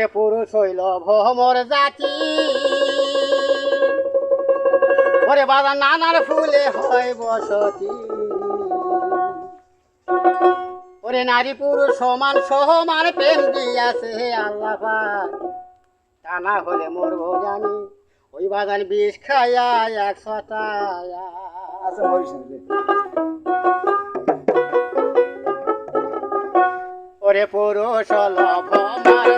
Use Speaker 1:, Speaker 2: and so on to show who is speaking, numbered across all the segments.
Speaker 1: ওরে পুরুষ হইল ভমর জাতি। ওরে বাবা নানার ফুলে হয় বসতি। ওরে নারী পুরুষ সমান সমান প্রেম দিয়াছে আল্লাহ পাক। তা না হলে মরবো জানি ওই বাগান বিষ খায়া এক
Speaker 2: আচ্ছা রে।
Speaker 1: ওরে পুরুষ লভ আমার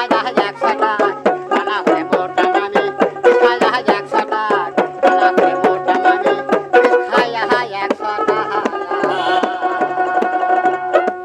Speaker 1: Anh.